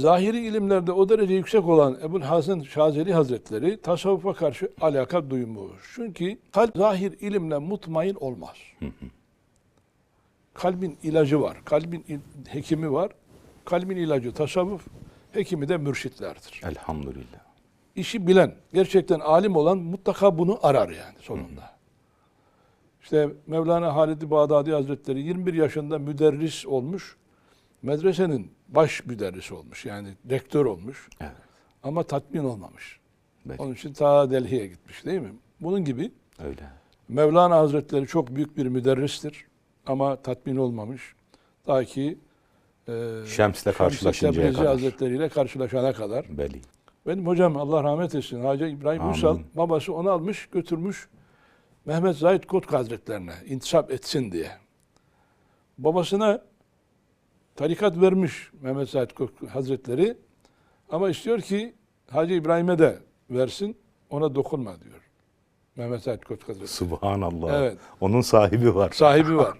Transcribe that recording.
Zahiri ilimlerde o derece yüksek olan Ebu'l Hasan Şazeli Hazretleri tasavvufa karşı alaka duymuş. Çünkü kalp zahir ilimle mutmain olmaz. Kalbin ilacı var. Kalbin il- hekimi var. Kalbin ilacı tasavvuf, hekimi de mürşitlerdir. Elhamdülillah. İşi bilen, gerçekten alim olan mutlaka bunu arar yani sonunda. İşte Mevlana Halid-i Bağdadi Hazretleri 21 yaşında müderris olmuş. Medresenin baş müderrisi olmuş. Yani rektör olmuş. Evet. Ama tatmin olmamış. Belki. Onun için ta Delhi'ye gitmiş değil mi? Bunun gibi Öyle. Mevlana Hazretleri çok büyük bir müderristir. Ama tatmin olmamış. Ta ki e, Şems'le karşılaşıncaya kadar. Hazretleri ile karşılaşana kadar. Belli. Benim hocam Allah rahmet etsin Hacı İbrahim Amin. Uysal babası onu almış götürmüş Mehmet Zahid Kotkı Hazretlerine intisap etsin diye. Babasına tarikat vermiş Mehmet Zahid Kotkı Hazretleri ama istiyor ki Hacı İbrahim'e de versin ona dokunma diyor. Mehmet Zahid Kotkı Hazretleri. Subhanallah. Evet. Onun sahibi var. Sahibi var.